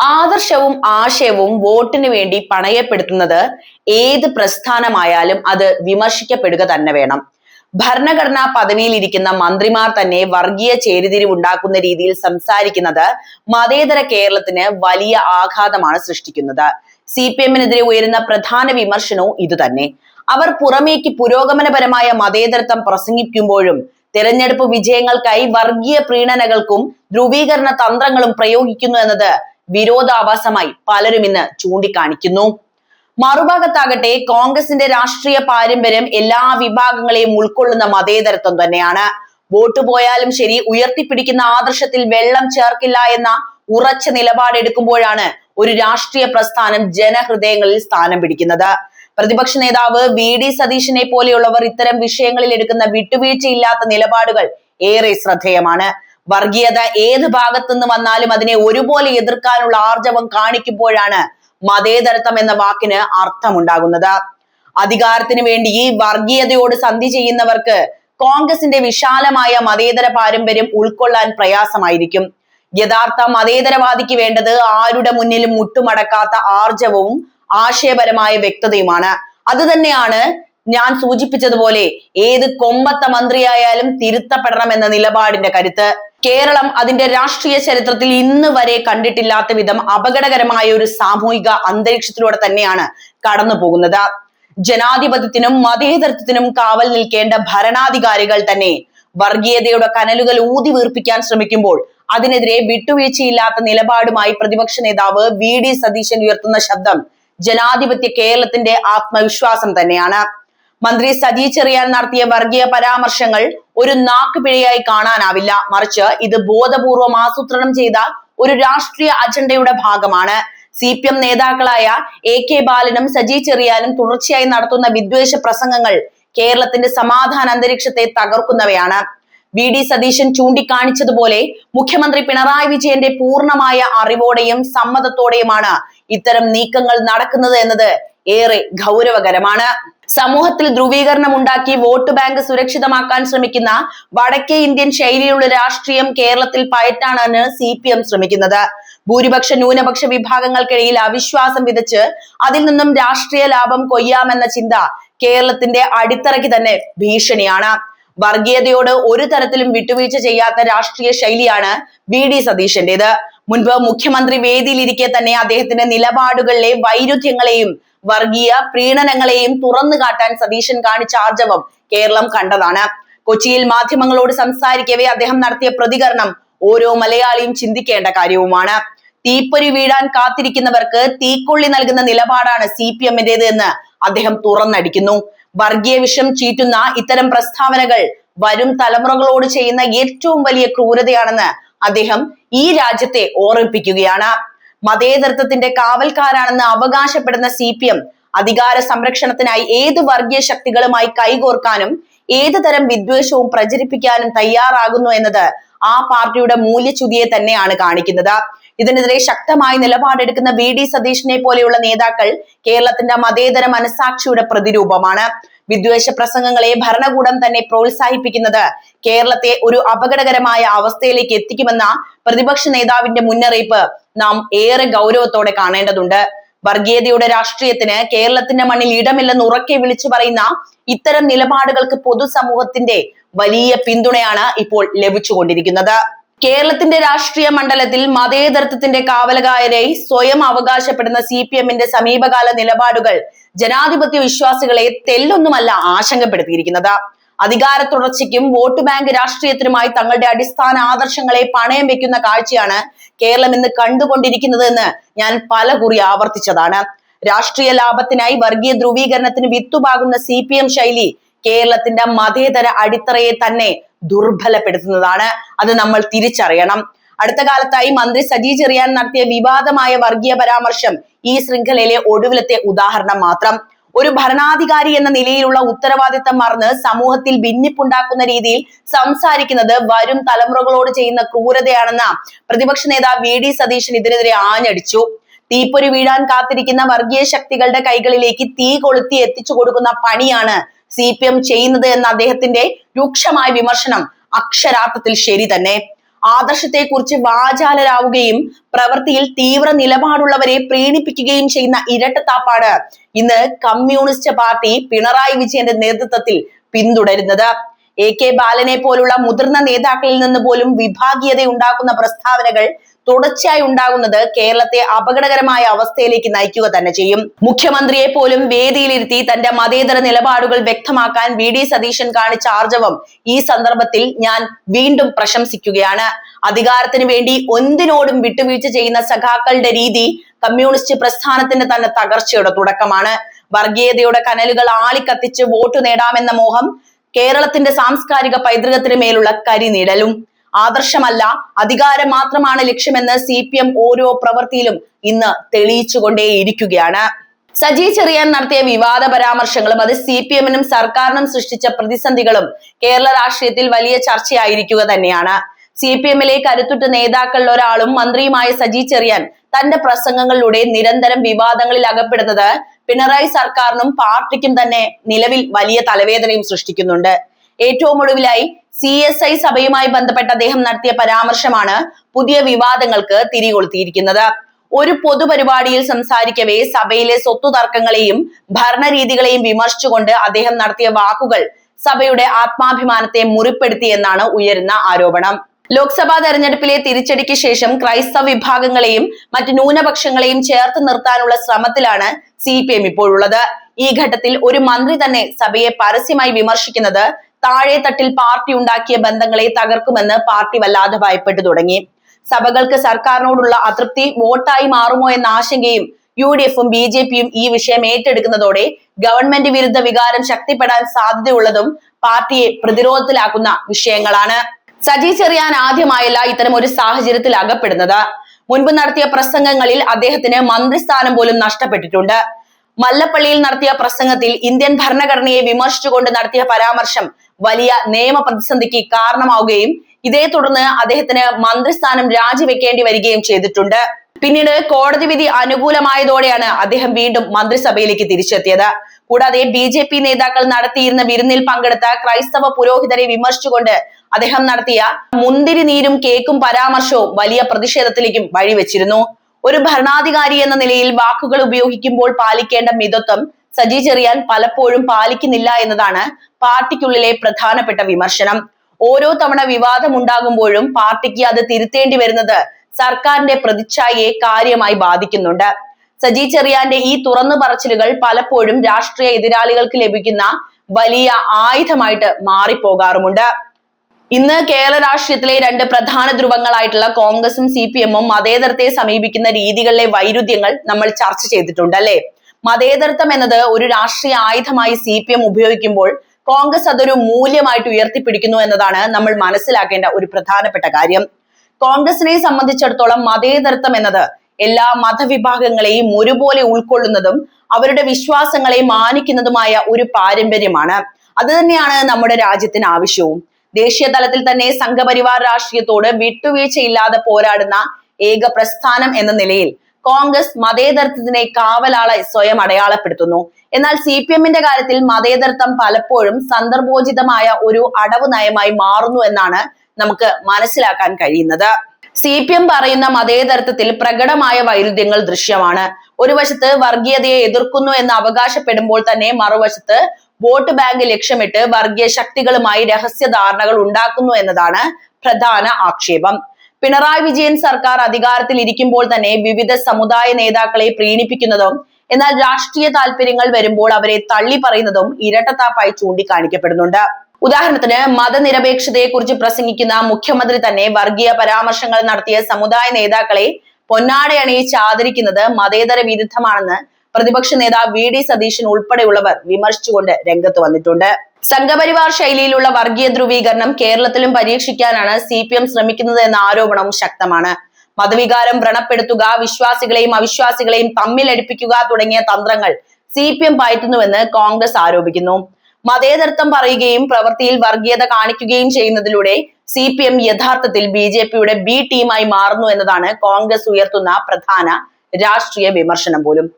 ആദർശവും ആശയവും വോട്ടിന് വേണ്ടി പണയപ്പെടുത്തുന്നത് ഏത് പ്രസ്ഥാനമായാലും അത് വിമർശിക്കപ്പെടുക തന്നെ വേണം. ഭരണഘടനാ പദവിയിൽ ഇരിക്കുന്ന മന്ത്രിമാർ തന്നെ വർഗീയ ചേരിതിരിവുണ്ടാക്കുന്ന രീതിയിൽ സംസാരിക്കുന്നത് മതേതര കേരളത്തിന് വലിയ ആഘാതമാണ് സൃഷ്ടിക്കുന്നത്. സി പി എമ്മിനെതിരെ ഉയരുന്ന പ്രധാന വിമർശനവും ഇതുതന്നെ. അവർ പുറമേക്ക് പുരോഗമനപരമായ മതേതരത്വം പ്രസംഗിക്കുമ്പോഴും തെരഞ്ഞെടുപ്പ് വിജയങ്ങൾക്കായി വർഗീയ പ്രീണനകൾക്കും ധ്രുവീകരണ തന്ത്രങ്ങളും പ്രയോഗിക്കുന്നു എന്നത് വിരോധാഭാസമായി പലരും ഇന്ന് ചൂണ്ടിക്കാണിക്കുന്നു. മറുഭാഗത്താകട്ടെ കോൺഗ്രസിന്റെ രാഷ്ട്രീയ പാരമ്പര്യം എല്ലാ വിഭാഗങ്ങളെയും ഉൾക്കൊള്ളുന്ന മതേതരത്വം തന്നെയാണ്. വോട്ട് പോയാലും ശരി ഉയർത്തിപ്പിടിക്കുന്ന ആദർശത്തിൽ വെള്ളം ചേർക്കില്ല എന്ന ഉറച്ച നിലപാടെടുക്കുമ്പോഴാണ് ഒരു രാഷ്ട്രീയ പ്രസ്ഥാനം ജനഹൃദയങ്ങളിൽ സ്ഥാനം പിടിക്കുന്നത്. പ്രതിപക്ഷ നേതാവ് വി ഡി സതീശനെ പോലെയുള്ളവർ ഇത്തരം വിഷയങ്ങളിൽ എടുക്കുന്ന വിട്ടുവീഴ്ചയില്ലാത്ത നിലപാടുകൾ ഏറെ ശ്രദ്ധേയമാണ്. വർഗീയത ഏത് ഭാഗത്തുനിന്ന് വന്നാലും അതിനെ ഒരുപോലെ എതിർക്കാനുള്ള ആർജവം കാണിക്കുമ്പോഴാണ് മതേതരത്വം എന്ന വാക്കിന് അർത്ഥമുണ്ടാകുന്നത്. അധികാരത്തിന് വേണ്ടി ഈ വർഗീയതയോട് സന്ധി ചെയ്യുന്നവർക്ക് കോൺഗ്രസിന്റെ വിശാലമായ മതേതര പാരമ്പര്യം ഉൾക്കൊള്ളാൻ പ്രയാസമായിരിക്കും. യഥാർത്ഥ മതേതരവാദിക്ക് വേണ്ടത് ആരുടെ മുന്നിലും മുട്ടുമടക്കാത്ത ആർജവവും ആശയപരമായ വ്യക്തതയുമാണ്. അത് തന്നെയാണ് ഞാൻ സൂചിപ്പിച്ചതുപോലെ ഏത് കൊമ്പത്ത മന്ത്രിയായാലും തിരുത്തപ്പെടണം എന്ന നിലപാടിന്റെ കരുത്ത്. കേരളം അതിന്റെ രാഷ്ട്രീയ ചരിത്രത്തിൽ ഇന്ന് വരെ കണ്ടിട്ടില്ലാത്ത വിധം അപകടകരമായ ഒരു സാമൂഹിക അന്തരീക്ഷത്തിലൂടെ തന്നെയാണ് കടന്നു പോകുന്നത്. ജനാധിപത്യത്തിനും മതേതരത്വത്തിനും കാവൽ നിൽക്കേണ്ട ഭരണാധികാരികൾ തന്നെ വർഗീയതയുടെ കനലുകൾ ഊതി വീർപ്പിക്കാൻ ശ്രമിക്കുമ്പോൾ അതിനെതിരെ വിട്ടുവീഴ്ചയില്ലാത്ത നിലപാടുമായി പ്രതിപക്ഷ നേതാവ് വി ഡി സതീശൻ ഉയർത്തുന്ന ശബ്ദം ജനാധിപത്യ കേരളത്തിന്റെ ആത്മവിശ്വാസം തന്നെയാണ്. മന്ത്രി സജി ചെറിയാൻ നടത്തിയ വർഗീയ പരാമർശങ്ങൾ ഒരു നാക്കുപിഴയായി കാണാനാവില്ല. മറിച്ച് ഇത് ബോധപൂർവം ആസൂത്രണം ചെയ്ത ഒരു രാഷ്ട്രീയ അജണ്ടയുടെ ഭാഗമാണ്. സി പി എം നേതാക്കളായ എ കെ ബാലനും സജി ചെറിയാനും തുടർച്ചയായി നടത്തുന്ന വിദ്വേഷ പ്രസംഗങ്ങൾ കേരളത്തിന്റെ സമാധാന അന്തരീക്ഷത്തെ തകർക്കുന്നവയാണ്. വി ഡി സതീശൻ ചൂണ്ടിക്കാണിച്ചതുപോലെ മുഖ്യമന്ത്രി പിണറായി വിജയന്റെ പൂർണമായ അറിവോടെയും സമ്മതത്തോടെയുമാണ് ഇത്തരം നീക്കങ്ങൾ നടക്കുന്നത് എന്നത് ഏറെ ഗൗരവകരമാണ്. സമൂഹത്തിൽ ധ്രുവീകരണം ഉണ്ടാക്കി വോട്ട് ബാങ്ക് സുരക്ഷിതമാക്കാൻ ശ്രമിക്കുന്ന വടക്കേ ഇന്ത്യൻ ശൈലിയിലുള്ള രാഷ്ട്രീയം കേരളത്തിൽ പയറ്റാനാണ് സി പി എം ശ്രമിക്കുന്നത്. ഭൂരിപക്ഷ ന്യൂനപക്ഷ വിഭാഗങ്ങൾക്കിടയിൽ അവിശ്വാസം വിതച്ച് അതിൽ നിന്നും രാഷ്ട്രീയ ലാഭം കൊയ്യാമെന്ന ചിന്ത കേരളത്തിന്റെ അടിത്തറയ്ക്ക് തന്നെ ഭീഷണിയാണ്. വർഗീയതയോട് ഒരു തരത്തിലും വിട്ടുവീഴ്ച ചെയ്യാത്ത രാഷ്ട്രീയ ശൈലിയാണ് വി ഡി സതീശന്റേത്. മുൻപ് മുഖ്യമന്ത്രി വേദിയിലിരിക്കെ തന്നെ അദ്ദേഹത്തിന്റെ നിലപാടുകളിലെ വൈരുദ്ധ്യങ്ങളെയും വർഗീയ പ്രീണനങ്ങളെയും തുറന്നു കാട്ടാൻ സതീശൻ കാണിച്ച ആർജവം കേരളം കണ്ടതാണ്. കൊച്ചിയിൽ മാധ്യമങ്ങളോട് സംസാരിക്കവേ അദ്ദേഹം നടത്തിയ പ്രതികരണം ഓരോ മലയാളിയും ചിന്തിക്കേണ്ട കാര്യവുമാണ്. തീപ്പൊരി വീഴാൻ കാത്തിരിക്കുന്നവർക്ക് തീക്കൊള്ളി നൽകുന്ന നിലപാടാണ് സി പി എമ്മിന്റേത് എന്ന് അദ്ദേഹം തുറന്നടിക്കുന്നു. വർഗീയ വിഷം ചീറ്റുന്ന ഇത്തരം പ്രസ്താവനകൾ വരും തലമുറകളോട് ചെയ്യുന്ന ഏറ്റവും വലിയ ക്രൂരതയാണെന്ന് അദ്ദേഹം ഈ രാജ്യത്തെ ഓർമ്മിപ്പിക്കുകയാണ്. മതേതരത്വത്തിന്റെ കാവൽക്കാരാണെന്ന് അവകാശപ്പെടുന്ന സി പി എം അധികാര സംരക്ഷണത്തിനായി ഏത് വർഗീയ ശക്തികളുമായി കൈകോർക്കാനും ഏത് തരം വിദ്വേഷവും പ്രചരിപ്പിക്കാനും തയ്യാറാകുന്നു എന്നത് ആ പാർട്ടിയുടെ മൂല്യച്യുതിയെ തന്നെയാണ് കാണിക്കുന്നത്. ഇതിനെതിരെ ശക്തമായി നിലപാടെടുക്കുന്ന വി ഡി സതീഷിനെ പോലെയുള്ള നേതാക്കൾ കേരളത്തിന്റെ മതേതര മനസാക്ഷിയുടെ പ്രതിരൂപമാണ്. വിദ്വേഷ പ്രസംഗങ്ങളെ ഭരണകൂടം തന്നെ പ്രോത്സാഹിപ്പിക്കുന്നത് കേരളത്തെ ഒരു അപകടകരമായ അവസ്ഥയിലേക്ക് എത്തിക്കുമെന്ന പ്രതിപക്ഷ നേതാവിന്റെ മുന്നറിയിപ്പ് നാം ഏറെ ഗൗരവത്തോടെ കാണേണ്ടതുണ്ട്. വർഗീയതയുടെ രാഷ്ട്രീയത്തിന് കേരളത്തിന്റെ മണ്ണിൽ ഇടമില്ലെന്ന് ഉറക്കെ വിളിച്ചു പറയുന്ന ഇത്തരം നിലപാടുകൾക്ക് പൊതുസമൂഹത്തിന്റെ വലിയ പിന്തുണയാണ് ഇപ്പോൾ ലഭിച്ചുകൊണ്ടിരിക്കുന്നത്. കേരളത്തിന്റെ രാഷ്ട്രീയ മണ്ഡലത്തിൽ മതേതരത്വത്തിന്റെ കാവലകാരായി സ്വയം അവകാശപ്പെടുന്ന സി പി എമ്മിന്റെ സമീപകാല നിലപാടുകൾ ജനാധിപത്യ വിശ്വാസികളെ തെല്ലൊന്നുമല്ല ആശങ്കപ്പെടുത്തിയിരിക്കുന്നത്. അധികാര തുടർച്ചയ്ക്കും വോട്ട് ബാങ്ക് രാഷ്ട്രീയത്തിനുമായി തങ്ങളുടെ അടിസ്ഥാന ആദർശങ്ങളെ പണയം വെക്കുന്ന കാഴ്ചയാണ് കേരളം ഇന്ന് കണ്ടുകൊണ്ടിരിക്കുന്നത് എന്ന് ഞാൻ പല കുറി ആവർത്തിച്ചതാണ്. രാഷ്ട്രീയ ലാഭത്തിനായി വർഗീയ ധ്രുവീകരണത്തിന് വിത്തുപാകുന്ന സി പി എം ശൈലി കേരളത്തിന്റെ മതേതര അടിത്തറയെ തന്നെ ദുർബലപ്പെടുത്തുന്നതാണ്. അത് നമ്മൾ തിരിച്ചറിയണം. അടുത്ത കാലത്തായി മന്ത്രി സജി ചെറിയാൻ നടത്തിയ വിവാദമായ വർഗീയ പരാമർശം ഈ ശൃംഖലയിലെ ഒടുവിലത്തെ ഉദാഹരണം മാത്രം. ഒരു ഭരണാധികാരി എന്ന നിലയിലുള്ള ഉത്തരവാദിത്തം മറന്ന് സമൂഹത്തിൽ ഭിന്നിപ്പുണ്ടാക്കുന്ന രീതിയിൽ സംസാരിക്കുന്നത് വരും തലമുറകളോട് ചെയ്യുന്ന ക്രൂരതയാണെന്ന പ്രതിപക്ഷ നേതാവ് വി ഡി സതീശൻ ഇതിനെതിരെ ആഞ്ഞടിച്ചു. തീപ്പൊരി വീഴാൻ കാത്തിരിക്കുന്ന വർഗീയ ശക്തികളുടെ കൈകളിലേക്ക് തീ കൊളുത്തി എത്തിച്ചു കൊടുക്കുന്ന പണിയാണ് സി പി എം ചെയ്യുന്നത് എന്ന അദ്ദേഹത്തിന്റെ രൂക്ഷമായ വിമർശനം അക്ഷരാർത്ഥത്തിൽ ശരി തന്നെ. ആദർശത്തെക്കുറിച്ച് വാചാലരാവുകയും പ്രവൃത്തിയിൽ തീവ്ര നിലപാടുള്ളവരെ പ്രീണിപ്പിക്കുകയും ചെയ്യുന്ന ഇരട്ടത്താപ്പാണ് ഇന്ന് കമ്മ്യൂണിസ്റ്റ് പാർട്ടി പിണറായി വിജയന്റെ നേതൃത്വത്തിൽ പിന്തുടരുന്നത്. എ കെ ബാലനെ പോലുള്ള മുതിർന്ന നേതാക്കളിൽ നിന്ന് പോലും വിഭാഗീയത ഉണ്ടാക്കുന്ന പ്രസ്താവനകൾ തുടർച്ചയായി ഉണ്ടാകുന്നത് കേരളത്തെ അപകടകരമായ അവസ്ഥയിലേക്ക് നയിക്കുക തന്നെ ചെയ്യും. മുഖ്യമന്ത്രിയെ പോലും വേദിയിലിരുത്തി തന്റെ മതേതര നിലപാടുകൾ വ്യക്തമാക്കാൻ വി ഡി സതീശൻ കാണിച്ച ആർജവം ഈ സന്ദർഭത്തിൽ ഞാൻ വീണ്ടും പ്രശംസിക്കുകയാണ്. അധികാരത്തിന് വേണ്ടി ഒന്നിനോടും വിട്ടുവീഴ്ച ചെയ്യുന്ന സഖാക്കളുടെ രീതി കമ്മ്യൂണിസ്റ്റ് പ്രസ്ഥാനത്തിന്റെ തന്നെ തകർച്ചയുടെ തുടക്കമാണ്. വർഗീയതയുടെ കനലുകൾ ആളിക്കത്തിച്ച് വോട്ട് നേടാമെന്ന മോഹം കേരളത്തിന്റെ സാംസ്കാരിക പൈതൃകത്തിന് മേലുള്ള കരിനിഴലും. ആദർശമല്ല അധികാരം മാത്രമാണ് ലക്ഷ്യമെന്ന് സി പി എം ഓരോ പ്രവൃത്തിയിലും ഇന്ന് തെളിയിച്ചുകൊണ്ടേയിരിക്കുകയാണ്. സജി ചെറിയാൻ നടത്തിയ വിവാദ പരാമർശങ്ങളും അത് സി പി എമ്മിനും സർക്കാരിനും സൃഷ്ടിച്ച പ്രതിസന്ധികളും കേരള രാഷ്ട്രീയത്തിൽ വലിയ ചർച്ചയായിരിക്കുക തന്നെയാണ്. സി പി എമ്മിലെ കരുത്തുറ്റ നേതാക്കളിൽ ഒരാളും മന്ത്രിയുമായ സജി ചെറിയാൻ തന്റെ പ്രസംഗങ്ങളിലൂടെ നിരന്തരം വിവാദങ്ങളിൽ അകപ്പെടുന്നത് പിണറായി സർക്കാരിനും പാർട്ടിക്കും തന്നെ നിലവിൽ വലിയ തലവേദനയും സൃഷ്ടിക്കുന്നുണ്ട്. ഏറ്റവും ഒടുവിലായി സി എസ് ഐ സഭയുമായി ബന്ധപ്പെട്ട് അദ്ദേഹം നടത്തിയ പരാമർശമാണ് പുതിയ വിവാദങ്ങൾക്ക് തിരികൊളുത്തിയിരിക്കുന്നത്. ഒരു പൊതുപരിപാടിയിൽ സംസാരിക്കവേ സഭയിലെ സ്വത്തു തർക്കങ്ങളെയും ഭരണരീതികളെയും വിമർശിച്ചുകൊണ്ട് അദ്ദേഹം നടത്തിയ വാക്കുകൾ സഭയുടെ ആത്മാഭിമാനത്തെ മുറിപ്പെടുത്തി എന്നാണ് ഉയരുന്ന ആരോപണം. ലോക്സഭാ തെരഞ്ഞെടുപ്പിലെ തിരിച്ചടിക്ക് ശേഷം ക്രൈസ്തവ വിഭാഗങ്ങളെയും മറ്റ് ന്യൂനപക്ഷങ്ങളെയും ചേർത്ത് നിർത്താനുള്ള ശ്രമത്തിലാണ് സി പി എം ഇപ്പോഴുള്ളത്. ഈ ഘട്ടത്തിൽ ഒരു മന്ത്രി തന്നെ സഭയെ പരസ്യമായി വിമർശിക്കുന്നത് താഴെ തട്ടിൽ പാർട്ടി ഉണ്ടാക്കിയ ബന്ധങ്ങളെ തകർക്കുമെന്ന് പാർട്ടി വല്ലാതെ ഭയപ്പെട്ടു തുടങ്ങി. സഭകൾക്ക് സർക്കാരിനോടുള്ള അതൃപ്തി വോട്ടായി മാറുമോ എന്ന ആശങ്കയും യു ഡി എഫും ബി ജെ പിയും ഈ വിഷയം ഏറ്റെടുക്കുന്നതോടെ ഗവൺമെന്റ് വിരുദ്ധ വികാരം ശക്തിപ്പെടാൻ സാധ്യതയുള്ളതും പാർട്ടിയെ പ്രതിരോധത്തിലാക്കുന്ന വിഷയങ്ങളാണ്. സജി ചെറിയാൻ ആദ്യമായല്ല ഇത്തരം ഒരു സാഹചര്യത്തിൽ അകപ്പെടുന്നത്. മുൻപ് നടത്തിയ പ്രസംഗങ്ങളിൽ അദ്ദേഹത്തിന് മന്ത്രിസ്ഥാനം പോലും നഷ്ടപ്പെട്ടിട്ടുണ്ട്. മല്ലപ്പള്ളിയിൽ നടത്തിയ പ്രസംഗത്തിൽ ഇന്ത്യൻ ഭരണഘടനയെ വിമർശിച്ചുകൊണ്ട് നടത്തിയ പരാമർശം വലിയ നിയമ പ്രതിസന്ധിക്ക് കാരണമാവുകയും ഇതേ തുടർന്ന് അദ്ദേഹത്തിന് മന്ത്രിസ്ഥാനം രാജിവെക്കേണ്ടി വരികയും ചെയ്തിട്ടുണ്ട്. പിന്നീട് കോടതി വിധി അനുകൂലമായതോടെയാണ് അദ്ദേഹം വീണ്ടും മന്ത്രിസഭയിലേക്ക് തിരിച്ചെത്തിയത്. കൂടാതെ ബി ജെ പി നേതാക്കൾ നടത്തിയിരുന്ന വിരുന്നിൽ പങ്കെടുത്ത ക്രൈസ്തവ പുരോഹിതരെ വിമർശിച്ചുകൊണ്ട് അദ്ദേഹം നടത്തിയ മുന്തിരി നീരും കേക്കും പരാമർശവും വലിയ പ്രതിഷേധത്തിലേക്കും വഴിവെച്ചിരുന്നു. ഒരു ഭരണാധികാരി എന്ന നിലയിൽ വാക്കുകൾ ഉപയോഗിക്കുമ്പോൾ പാലിക്കേണ്ട മിതത്വം സജി ചെറിയാൻ പലപ്പോഴും പാലിക്കുന്നില്ല എന്നതാണ് പാർട്ടിക്കുള്ളിലെ പ്രധാനപ്പെട്ട വിമർശനം. ഓരോ തവണ വിവാദം ഉണ്ടാകുമ്പോഴും പാർട്ടിക്ക് അത് തിരുത്തേണ്ടി വരുന്നത് സർക്കാരിന്റെ പ്രതിച്ഛായയെ കാര്യമായി ബാധിക്കുന്നുണ്ട്. സജി ചെറിയാന്റെ ഈ തുറന്നു പറച്ചിലുകൾ പലപ്പോഴും രാഷ്ട്രീയ എതിരാളികൾക്ക് ലഭിക്കുന്ന വലിയ ആയുധമായിട്ട് മാറിപ്പോകാറുമുണ്ട്. ഇന്ന് കേരള രാഷ്ട്രീയത്തിലെ രണ്ട് പ്രധാന ധ്രുവങ്ങളായിട്ടുള്ള കോൺഗ്രസും സി പി എമ്മും മതേതരത്തെ സമീപിക്കുന്ന രീതികളിലെ വൈരുദ്ധ്യങ്ങൾ നമ്മൾ ചർച്ച ചെയ്തിട്ടുണ്ട് അല്ലെ? മതേതരത്വം എന്നത് ഒരു രാഷ്ട്രീയ ആയുധമായി സി പി എം ഉപയോഗിക്കുമ്പോൾ കോൺഗ്രസ് അതൊരു മൂല്യമായിട്ട് ഉയർത്തിപ്പിടിക്കുന്നു എന്നതാണ് നമ്മൾ മനസ്സിലാക്കേണ്ട ഒരു പ്രധാനപ്പെട്ട കാര്യം. കോൺഗ്രസിനെ സംബന്ധിച്ചിടത്തോളം മതേതരത്വം എന്നത് എല്ലാ മതവിഭാഗങ്ങളെയും ഒരുപോലെ ഉൾക്കൊള്ളുന്നതും അവരുടെ വിശ്വാസങ്ങളെ മാനിക്കുന്നതുമായ ഒരു പാരമ്പര്യമാണ്. അത് തന്നെയാണ് നമ്മുടെ രാജ്യത്തിന് ആവശ്യവും. ദേശീയ തലത്തിൽ തന്നെ സംഘപരിവാർ രാഷ്ട്രീയത്തോട് വിട്ടുവീഴ്ചയില്ലാതെ പോരാടുന്ന ഏക പ്രസ്ഥാനം എന്ന നിലയിൽ കോൺഗ്രസ് മതേതരത്വത്തിനെ കാവലാളായി സ്വയം അടയാളപ്പെടുത്തുന്നു. എന്നാൽ സി പി എമ്മിന്റെ കാര്യത്തിൽ മതേതരത്വം പലപ്പോഴും സന്ദർഭോചിതമായ ഒരു അടവ് നയമായി മാറുന്നു എന്നാണ് നമുക്ക് മനസ്സിലാക്കാൻ കഴിയുന്നത്. സി പി എം പറയുന്ന മതേതരത്വത്തിൽ പ്രകടമായ വൈരുദ്ധ്യങ്ങൾ ദൃശ്യമാണ്. ഒരു വശത്ത് വർഗീയതയെ എതിർക്കുന്നു എന്ന് അവകാശപ്പെടുമ്പോൾ തന്നെ മറുവശത്ത് വോട്ട് ബാങ്ക് ലക്ഷ്യമിട്ട് വർഗീയ ശക്തികളുമായി രഹസ്യ ധാരണകൾ ഉണ്ടാക്കുന്നു എന്നതാണ് പ്രധാന ആക്ഷേപം. പിണറായി വിജയൻ സർക്കാർ അധികാരത്തിൽ ഇരിക്കുമ്പോൾ തന്നെ വിവിധ സമുദായ നേതാക്കളെ പ്രീണിപ്പിക്കുന്നതും എന്നാൽ രാഷ്ട്രീയ താല്പര്യങ്ങൾ വരുമ്പോൾ അവരെ തള്ളി പറയുന്നതും ഇരട്ടത്താപ്പായി ചൂണ്ടിക്കാണിക്കപ്പെടുന്നുണ്ട്. ഉദാഹരണത്തിന് മതനിരപേക്ഷതയെക്കുറിച്ച് പ്രസംഗിക്കുന്ന മുഖ്യമന്ത്രി തന്നെ വർഗീയ പരാമർശങ്ങൾ നടത്തിയ സമുദായ നേതാക്കളെ പൊന്നാടയണിയിച്ച് ആദരിക്കുന്നത് മതേതര വിരുദ്ധമാണെന്ന് പ്രതിപക്ഷ നേതാവ് വി ഡി സതീശൻ ഉൾപ്പെടെയുള്ളവർ വിമർശിച്ചുകൊണ്ട് രംഗത്ത് വന്നിട്ടുണ്ട്. സംഘപരിവാർ ശൈലിയിലുള്ള വർഗീയ ധ്രുവീകരണം കേരളത്തിലും പരീക്ഷിക്കാനാണ് സി പി എം ശ്രമിക്കുന്നത് എന്ന ആരോപണവും ശക്തമാണ്. മതവികാരം വ്രണപ്പെടുത്തുക വിശ്വാസികളെയും അവിശ്വാസികളെയും തമ്മിലടിപ്പിക്കുക തുടങ്ങിയ തന്ത്രങ്ങൾ സി പി എം പയറ്റുന്നുവെന്ന് കോൺഗ്രസ് ആരോപിക്കുന്നു. മതേതരത്വം പറയുകയും പ്രവൃത്തിയിൽ വർഗീയത കാണിക്കുകയും ചെയ്യുന്നതിലൂടെ സി പി എം യഥാർത്ഥത്തിൽ ബി ജെ പിയുടെ ബി ടീമായി മാറുന്നു എന്നതാണ് കോൺഗ്രസ് ഉയർത്തുന്ന പ്രധാന രാഷ്ട്രീയ വിമർശനം പോലും.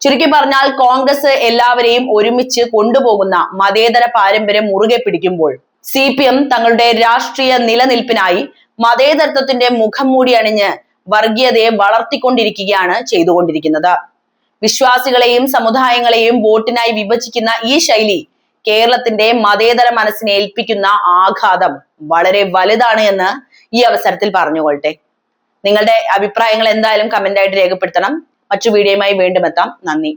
ചുരുക്കി പറഞ്ഞാൽ കോൺഗ്രസ് എല്ലാവരെയും ഒരുമിച്ച് കൊണ്ടുപോകുന്ന മതേതര പാരമ്പര്യം മുറുകെ പിടിക്കുമ്പോൾ സി പി എം തങ്ങളുടെ രാഷ്ട്രീയ നിലനിൽപ്പിനായി മതേതരത്വത്തിന്റെ മുഖം മൂടി അണിഞ്ഞ് വർഗീയതയെ വളർത്തിക്കൊണ്ടിരിക്കുകയാണ് ചെയ്തുകൊണ്ടിരിക്കുന്നത്. വിശ്വാസികളെയും സമുദായങ്ങളെയും വോട്ടിനായി വിഭജിക്കുന്ന ഈ ശൈലി കേരളത്തിന്റെ മതേതര മനസ്സിനെ ഏൽപ്പിക്കുന്ന ആഘാതം വളരെ വലുതാണ് എന്ന് ഈ അവസരത്തിൽ പറഞ്ഞുകൊള്ളട്ടെ. നിങ്ങളുടെ അഭിപ്രായങ്ങൾ എന്തായാലും കമന്റ് ആയിട്ട് രേഖപ്പെടുത്തണം. മറ്റു വീഡിയോയുമായി വീണ്ടും എത്താം. നന്ദി.